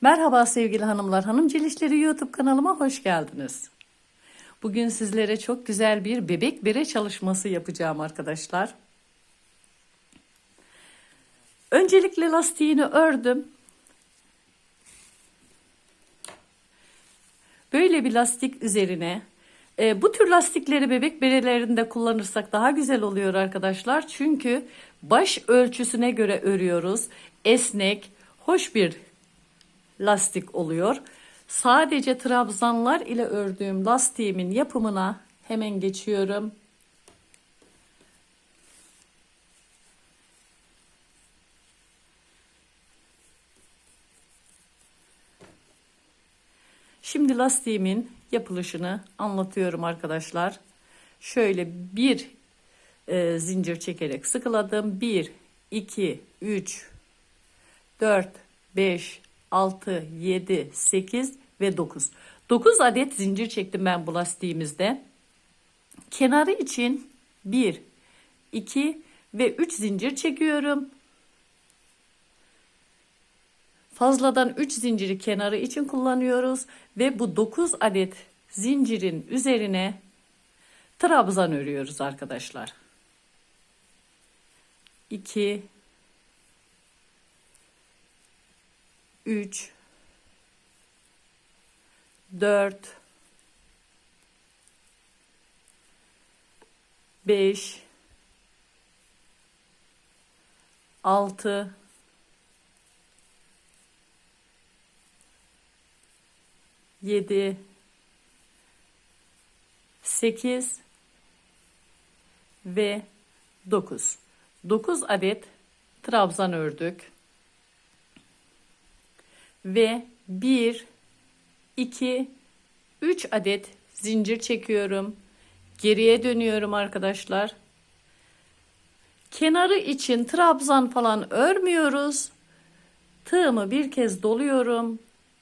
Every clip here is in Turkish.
Merhaba sevgili hanımlar, Hanımcıl İşleri YouTube kanalıma hoş geldiniz. Bugün sizlere çok güzel bir bebek bere çalışması yapacağım arkadaşlar. Öncelikle lastiğini ördüm. Böyle bir lastik üzerine e, bu tür lastikleri bebek berelerinde kullanırsak daha güzel oluyor arkadaşlar. Çünkü baş ölçüsüne göre örüyoruz. Esnek, hoş bir lastik oluyor. Sadece trabzanlar ile ördüğüm lastiğimin yapımına hemen geçiyorum. Şimdi lastiğimin yapılışını anlatıyorum arkadaşlar. Şöyle bir e, zincir çekerek sıkıladım. 1, 2, 3, 4, 5, 6, 7, 8 ve 9. 9 adet zincir çektim ben bu lastiğimizde. Kenarı için 1, 2 ve 3 zincir çekiyorum. Fazladan 3 zinciri kenarı için kullanıyoruz ve bu 9 adet zincirin üzerine trabzan örüyoruz arkadaşlar. 2 3 4 5 6 7 8 ve 9. 9 adet trabzan ördük. Ve 1 2 3 adet zincir çekiyorum. Geriye dönüyorum arkadaşlar. Kenarı için trabzan falan örmüyoruz. Tığımı bir kez doluyorum.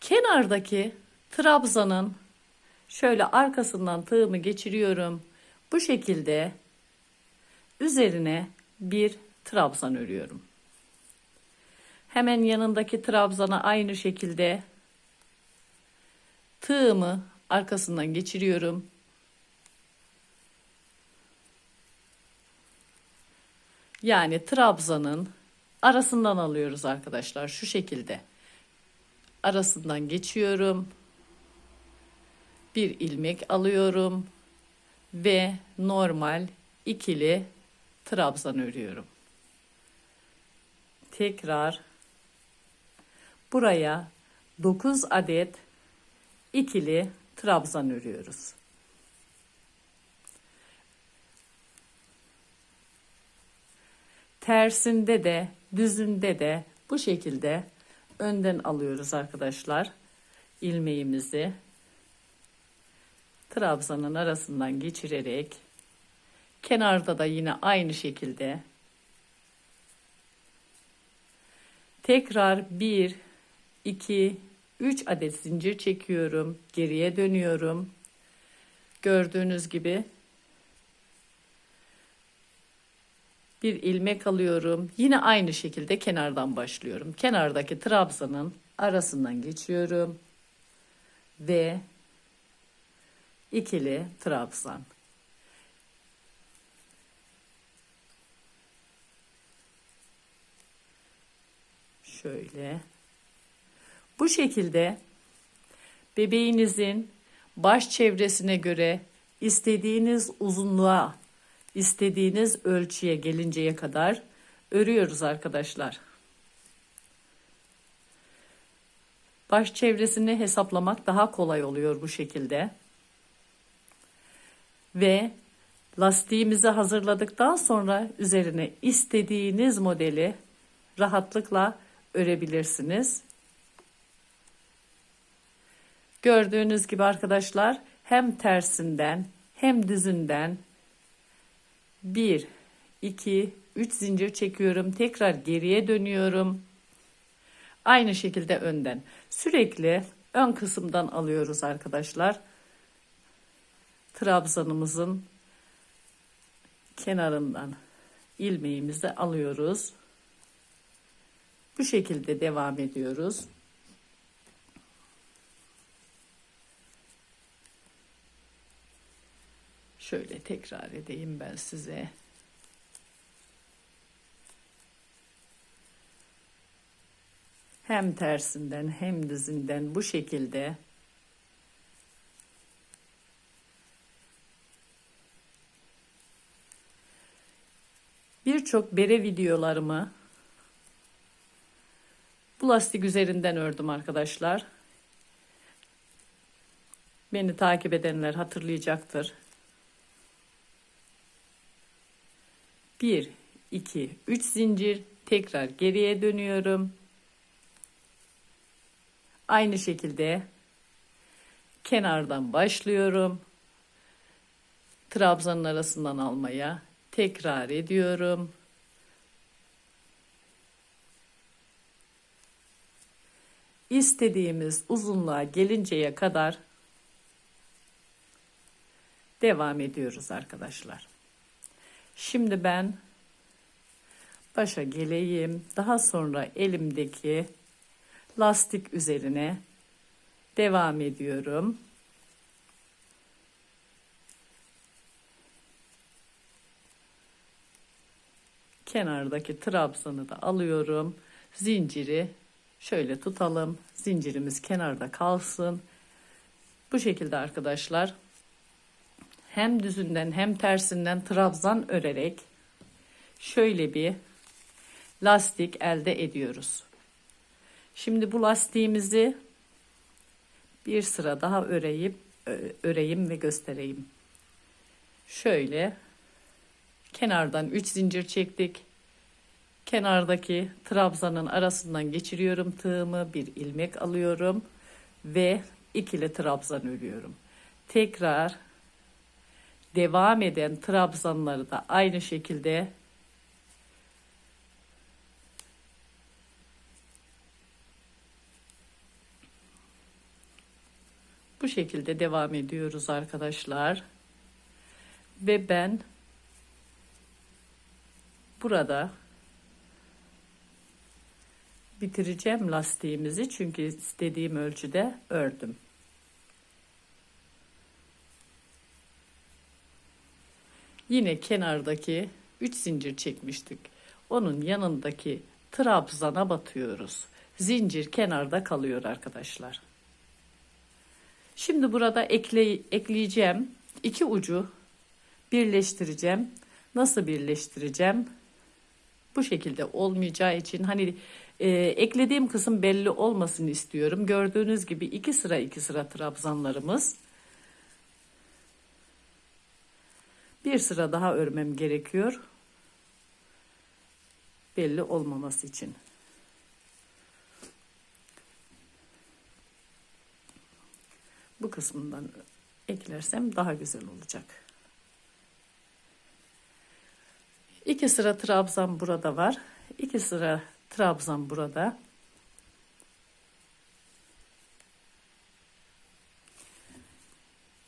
Kenardaki trabzanın şöyle arkasından tığımı geçiriyorum. Bu şekilde üzerine bir trabzan örüyorum. Hemen yanındaki trabzana aynı şekilde tığımı arkasından geçiriyorum. Yani trabzanın arasından alıyoruz arkadaşlar şu şekilde. Arasından geçiyorum. Bir ilmek alıyorum ve normal ikili trabzan örüyorum. Tekrar buraya 9 adet ikili trabzan örüyoruz. Tersinde de düzünde de bu şekilde önden alıyoruz arkadaşlar ilmeğimizi trabzanın arasından geçirerek kenarda da yine aynı şekilde tekrar 1 2 3 adet zincir çekiyorum. Geriye dönüyorum. Gördüğünüz gibi bir ilmek alıyorum. Yine aynı şekilde kenardan başlıyorum. Kenardaki trabzanın arasından geçiyorum. Ve ikili trabzan. Şöyle. Bu şekilde bebeğinizin baş çevresine göre istediğiniz uzunluğa, istediğiniz ölçüye gelinceye kadar örüyoruz arkadaşlar. Baş çevresini hesaplamak daha kolay oluyor bu şekilde ve lastiğimizi hazırladıktan sonra üzerine istediğiniz modeli rahatlıkla örebilirsiniz. Gördüğünüz gibi arkadaşlar hem tersinden hem düzünden 1 2 3 zincir çekiyorum. Tekrar geriye dönüyorum. Aynı şekilde önden. Sürekli ön kısımdan alıyoruz arkadaşlar trabzanımızın kenarından ilmeğimizi alıyoruz. Bu şekilde devam ediyoruz. Şöyle tekrar edeyim ben size. Hem tersinden hem düzünden bu şekilde birçok bere videolarımı bu lastik üzerinden ördüm arkadaşlar. Beni takip edenler hatırlayacaktır. 1 2 3 zincir tekrar geriye dönüyorum. Aynı şekilde kenardan başlıyorum. Trabzanın arasından almaya tekrar ediyorum. İstediğimiz uzunluğa gelinceye kadar devam ediyoruz arkadaşlar. Şimdi ben başa geleyim. Daha sonra elimdeki lastik üzerine devam ediyorum. Kenardaki trabzanı da alıyorum. Zinciri şöyle tutalım. Zincirimiz kenarda kalsın. Bu şekilde arkadaşlar hem düzünden hem tersinden trabzan örerek şöyle bir lastik elde ediyoruz. Şimdi bu lastiğimizi bir sıra daha öreyim, öreyim ve göstereyim. Şöyle kenardan 3 zincir çektik. Kenardaki trabzanın arasından geçiriyorum tığımı, bir ilmek alıyorum ve ikili trabzan örüyorum. Tekrar devam eden trabzanları da aynı şekilde bu şekilde devam ediyoruz arkadaşlar. Ve ben burada bitireceğim lastiğimizi çünkü istediğim ölçüde ördüm. Yine kenardaki 3 zincir çekmiştik. Onun yanındaki trabzana batıyoruz. Zincir kenarda kalıyor arkadaşlar. Şimdi burada ekle, ekleyeceğim. iki ucu birleştireceğim. Nasıl birleştireceğim? Bu şekilde olmayacağı için hani e, eklediğim kısım belli olmasın istiyorum. Gördüğünüz gibi iki sıra iki sıra trabzanlarımız. Bir sıra daha örmem gerekiyor. Belli olmaması için. Bu kısmından eklersem daha güzel olacak. İki sıra trabzan burada var. İki sıra trabzan burada.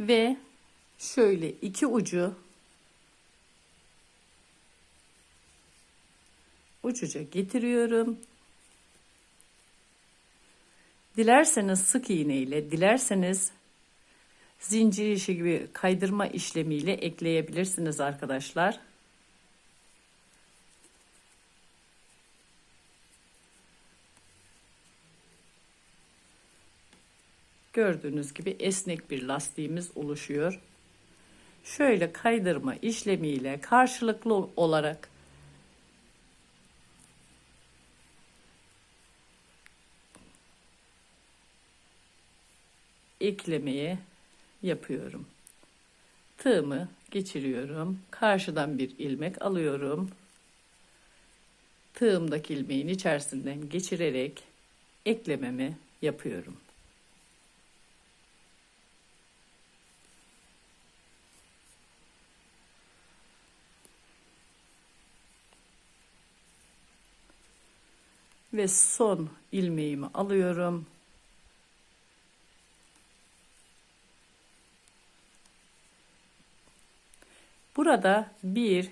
Ve şöyle iki ucu ucuca getiriyorum. Dilerseniz sık iğne ile, dilerseniz zincir işi gibi kaydırma işlemiyle ekleyebilirsiniz arkadaşlar. Gördüğünüz gibi esnek bir lastiğimiz oluşuyor. Şöyle kaydırma işlemiyle karşılıklı olarak eklemeyi yapıyorum. Tığımı geçiriyorum. Karşıdan bir ilmek alıyorum. Tığımdaki ilmeğin içerisinden geçirerek eklememi yapıyorum. Ve son ilmeğimi alıyorum. Burada 1,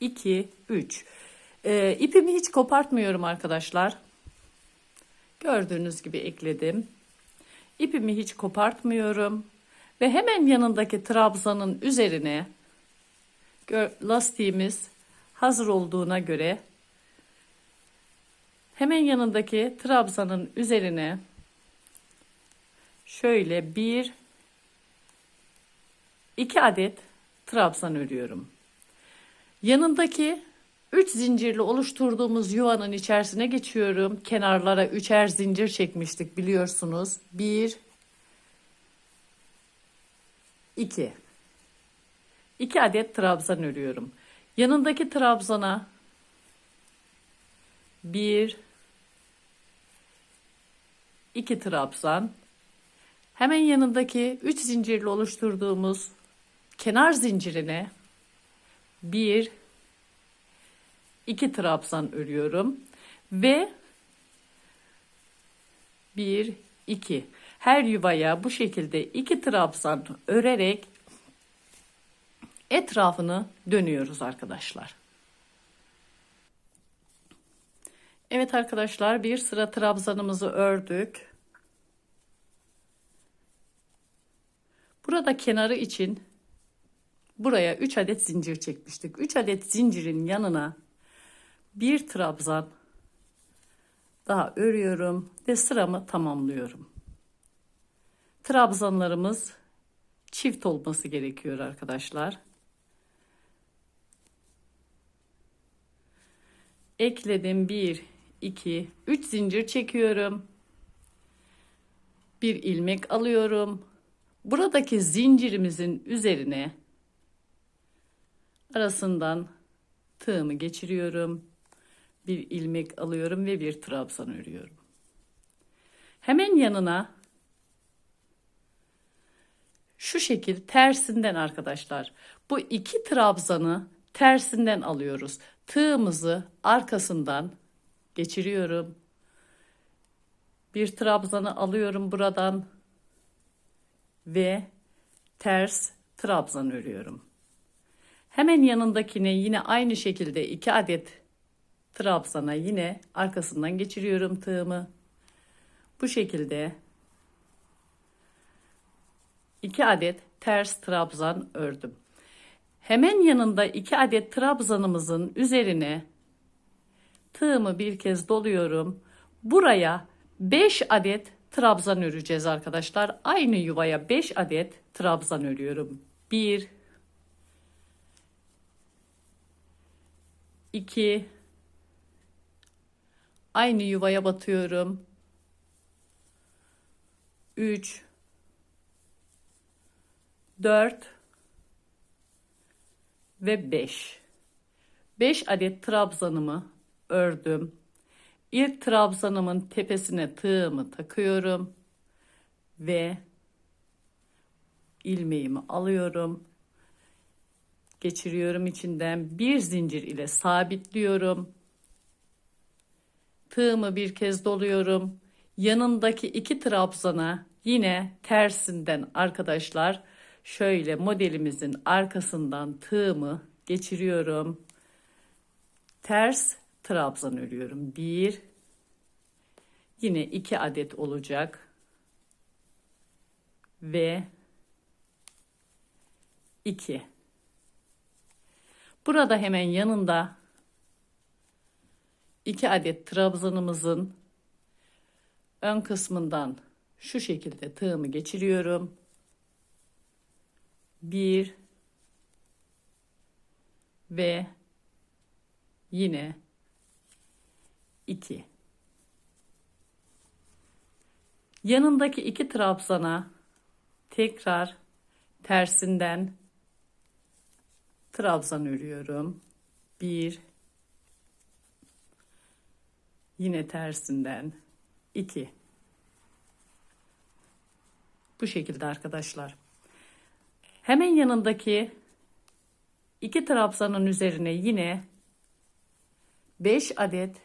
2, 3. Ee, ipimi hiç kopartmıyorum arkadaşlar. Gördüğünüz gibi ekledim. İpimi hiç kopartmıyorum. Ve hemen yanındaki trabzanın üzerine lastiğimiz hazır olduğuna göre hemen yanındaki trabzanın üzerine şöyle bir iki adet trabzan örüyorum. Yanındaki 3 zincirli oluşturduğumuz yuvanın içerisine geçiyorum. Kenarlara üçer zincir çekmiştik biliyorsunuz. 1 2 2 adet trabzan örüyorum. Yanındaki trabzana 1 2 trabzan hemen yanındaki 3 zincirli oluşturduğumuz kenar zincirine 1 2 trabzan örüyorum ve 1 2 her yuvaya bu şekilde 2 trabzan örerek etrafını dönüyoruz arkadaşlar. Evet arkadaşlar bir sıra trabzanımızı ördük. Burada kenarı için buraya 3 adet zincir çekmiştik. 3 adet zincirin yanına bir trabzan daha örüyorum ve sıramı tamamlıyorum. Trabzanlarımız çift olması gerekiyor arkadaşlar. Ekledim 1 2 3 zincir çekiyorum. Bir ilmek alıyorum. Buradaki zincirimizin üzerine arasından tığımı geçiriyorum. Bir ilmek alıyorum ve bir trabzan örüyorum. Hemen yanına şu şekil tersinden arkadaşlar. Bu iki trabzanı tersinden alıyoruz. Tığımızı arkasından geçiriyorum. Bir trabzanı alıyorum buradan ve ters trabzan örüyorum. Hemen yanındakine yine aynı şekilde iki adet trabzana yine arkasından geçiriyorum tığımı. Bu şekilde iki adet ters trabzan ördüm. Hemen yanında iki adet trabzanımızın üzerine tığımı bir kez doluyorum. Buraya 5 adet trabzan öreceğiz arkadaşlar. Aynı yuvaya 5 adet trabzan örüyorum. 1 2 Aynı yuvaya batıyorum. 3 4 ve 5. 5 adet trabzanımı ördüm. İlk trabzanımın tepesine tığımı takıyorum ve ilmeğimi alıyorum. Geçiriyorum içinden bir zincir ile sabitliyorum. Tığımı bir kez doluyorum. Yanındaki iki trabzana yine tersinden arkadaşlar şöyle modelimizin arkasından tığımı geçiriyorum. Ters trabzan örüyorum. Bir, yine iki adet olacak ve iki. Burada hemen yanında iki adet trabzanımızın ön kısmından şu şekilde tığımı geçiriyorum. Bir ve yine 2. Yanındaki iki trabzana tekrar tersinden trabzan örüyorum. 1 Yine tersinden 2 Bu şekilde arkadaşlar. Hemen yanındaki iki trabzanın üzerine yine 5 adet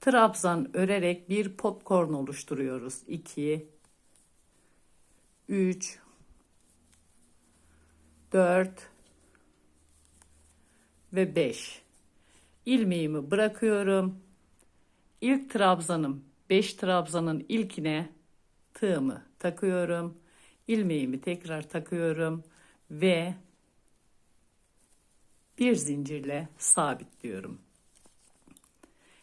trabzan örerek bir popcorn oluşturuyoruz. 2 3 4 ve 5 ilmeğimi bırakıyorum. İlk trabzanım 5 trabzanın ilkine tığımı takıyorum. ilmeğimi tekrar takıyorum ve bir zincirle sabitliyorum.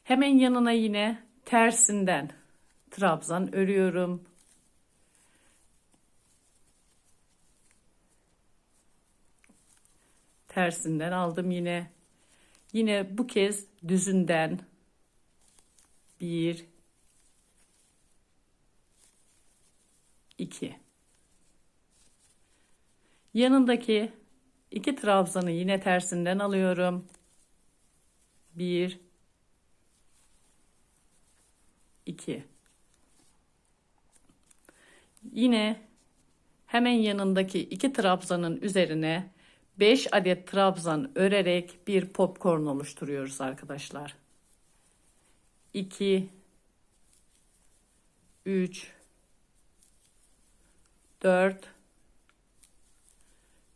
Hemen yanına yine tersinden trabzan örüyorum. Tersinden aldım yine. Yine bu kez düzünden. Bir. 2 yanındaki iki trabzanı yine tersinden alıyorum. 1 2 yine hemen yanındaki iki trabzanın üzerine 5 adet trabzan örerek bir popcorn oluşturuyoruz arkadaşlar 2 3 4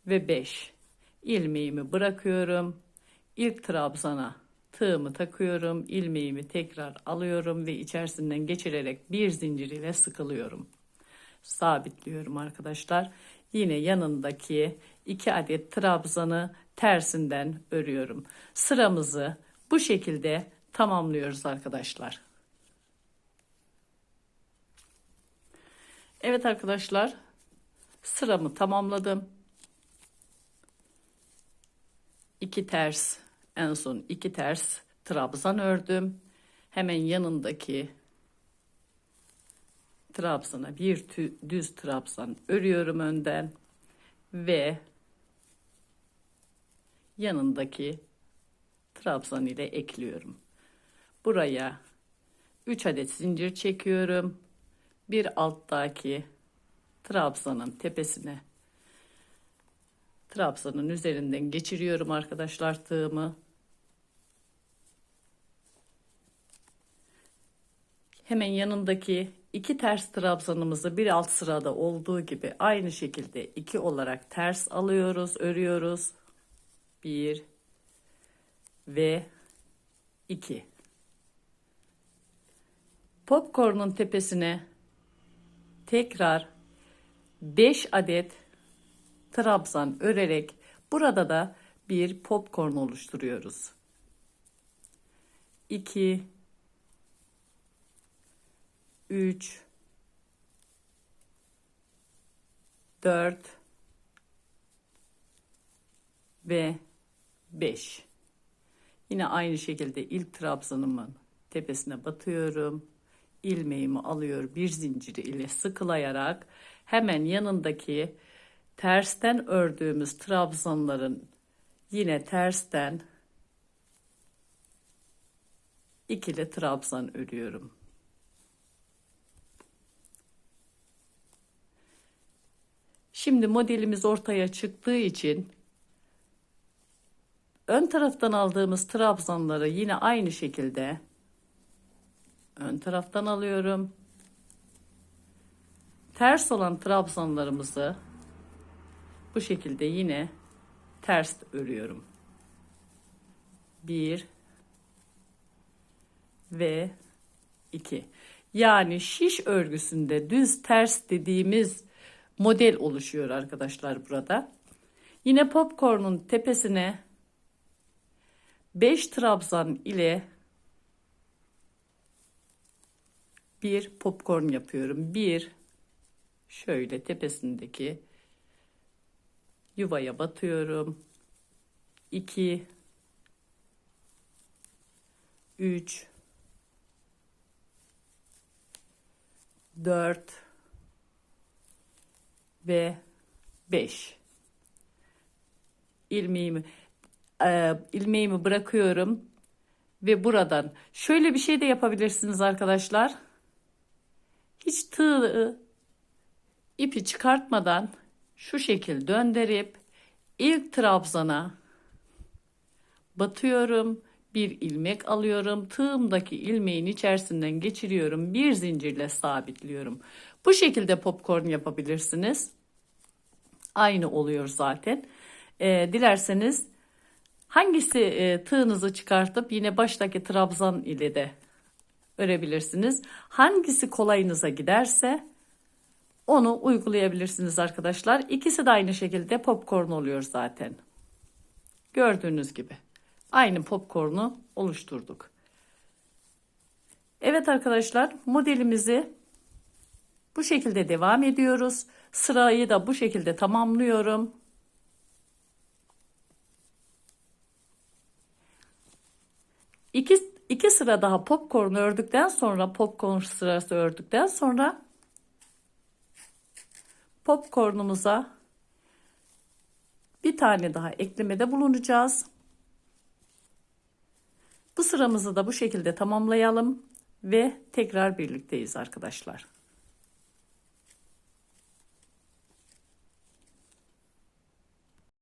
ve 5 ilmeğimi bırakıyorum. İlk trabzana tığımı takıyorum. ilmeğimi tekrar alıyorum ve içerisinden geçirerek bir zincir ile sıkılıyorum. Sabitliyorum arkadaşlar. Yine yanındaki 2 adet trabzanı tersinden örüyorum. Sıramızı bu şekilde tamamlıyoruz arkadaşlar. Evet arkadaşlar sıramı tamamladım. İki ters en son iki ters trabzan ördüm. Hemen yanındaki trabzana bir düz trabzan örüyorum önden ve yanındaki trabzan ile ekliyorum. Buraya 3 adet zincir çekiyorum. Bir alttaki trabzanın tepesine trabzanın üzerinden geçiriyorum arkadaşlar tığımı. Hemen yanındaki iki ters trabzanımızı bir alt sırada olduğu gibi aynı şekilde iki olarak ters alıyoruz, örüyoruz. Bir ve iki. Popcorn'un tepesine tekrar 5 adet trabzan örerek burada da bir popcorn oluşturuyoruz. 2 3 4 ve 5 yine aynı şekilde ilk trabzanımın tepesine batıyorum ilmeğimi alıyor bir zinciri ile sıkılayarak hemen yanındaki tersten ördüğümüz trabzanların yine tersten ikili trabzan örüyorum. Şimdi modelimiz ortaya çıktığı için ön taraftan aldığımız trabzanları yine aynı şekilde ön taraftan alıyorum. Ters olan trabzanlarımızı bu şekilde yine ters örüyorum. Bir ve iki. Yani şiş örgüsünde düz ters dediğimiz model oluşuyor arkadaşlar burada. Yine popcorn'un tepesine 5 trabzan ile bir popcorn yapıyorum. Bir şöyle tepesindeki yuvaya batıyorum. 2 3 4 ve 5 ilmeğimi e, ilmeğimi bırakıyorum ve buradan şöyle bir şey de yapabilirsiniz arkadaşlar. Hiç tığ ipi çıkartmadan şu şekil döndürüp ilk trabzana batıyorum. Bir ilmek alıyorum. Tığımdaki ilmeğin içerisinden geçiriyorum. Bir zincirle sabitliyorum. Bu şekilde popcorn yapabilirsiniz. Aynı oluyor zaten. Ee, dilerseniz hangisi e, tığınızı çıkartıp yine baştaki trabzan ile de örebilirsiniz. Hangisi kolayınıza giderse onu uygulayabilirsiniz arkadaşlar. İkisi de aynı şekilde popcorn oluyor zaten. Gördüğünüz gibi. Aynı popcornu oluşturduk. Evet arkadaşlar modelimizi bu şekilde devam ediyoruz. Sırayı da bu şekilde tamamlıyorum. İki, iki sıra daha popcorn ördükten sonra popcorn sırası ördükten sonra popcornumuza bir tane daha eklemede bulunacağız. Bu sıramızı da bu şekilde tamamlayalım ve tekrar birlikteyiz arkadaşlar.